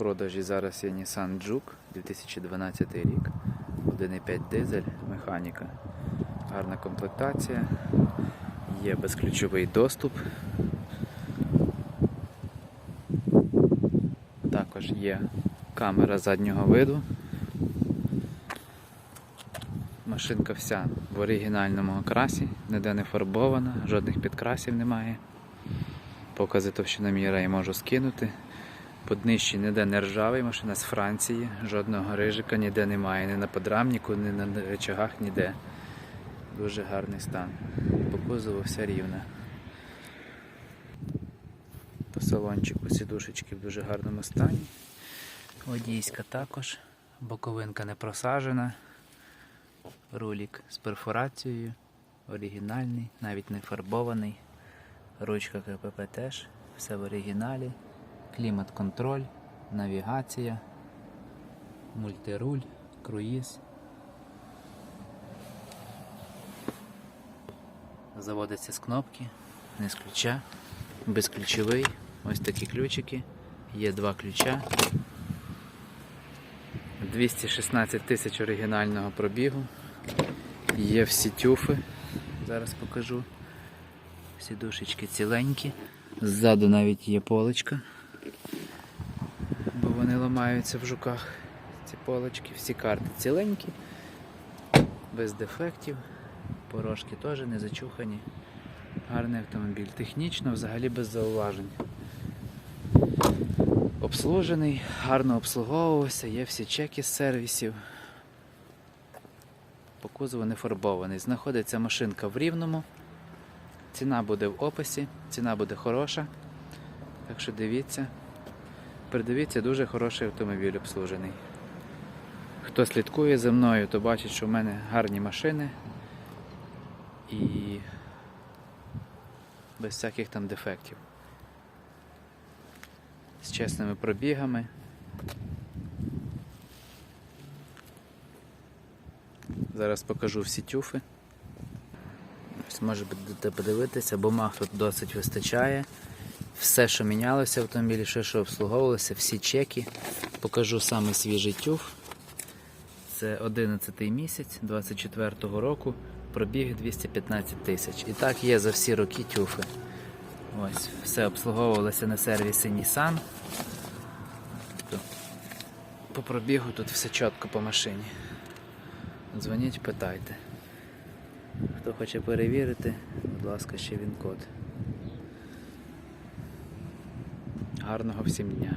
продажі зараз є Nissan Juke 2012 рік. 1,5 дизель, механіка. Гарна комплектація. Є безключовий доступ. Також є камера заднього виду. Машинка вся в оригінальному окрасі, ніде не фарбована, жодних підкрасів немає. Покази товщиноміра я можу скинути. Поднищі ніде не ржавий, машина з Франції, жодного рижика ніде немає, ні на подрамнику, ні на речагах, ніде. Дуже гарний стан. По кузову все рівне. По салончику сідушечки в дуже гарному стані. Водійська також, боковинка не просажена. Рулік з перфорацією, оригінальний, навіть не фарбований. Ручка КПП теж, все в оригіналі. Клімат-контроль, навігація, мультируль, круїз. Заводиться з кнопки, не з ключа, безключовий. Ось такі ключики. Є два ключа. 216 тисяч оригінального пробігу. Є всі тюфи. Зараз покажу. Сідушечки ціленькі. Ззаду навіть є полочка. Бо вони ламаються в жуках. Ці полочки, всі карти ціленькі, без дефектів. Порожки теж не зачухані. Гарний автомобіль. Технічно взагалі без зауважень. Обслужений, гарно обслуговувався, є всі чеки з сервісів. По кузову не фарбований. Знаходиться машинка в рівному. Ціна буде в описі, ціна буде хороша. Так що дивіться. Придивіться, дуже хороший автомобіль обслужений. Хто слідкує за мною, то бачить, що в мене гарні машини і без всяких там дефектів. З чесними пробігами. Зараз покажу всі тюфи. Ось може будете подивитися, бумаг тут досить вистачає. Все, що мінялося в автомобілі, все, що обслуговувалося, всі чеки. Покажу самий свіжий тюф. Це 11 місяць 24-го року, пробіг 215 тисяч. І так є за всі роки тюфи. Ось, все обслуговувалося на сервісі Nissan. По пробігу тут все чітко по машині. Дзвоніть, питайте. Хто хоче перевірити, будь ласка, ще він код. Гарного всім дня.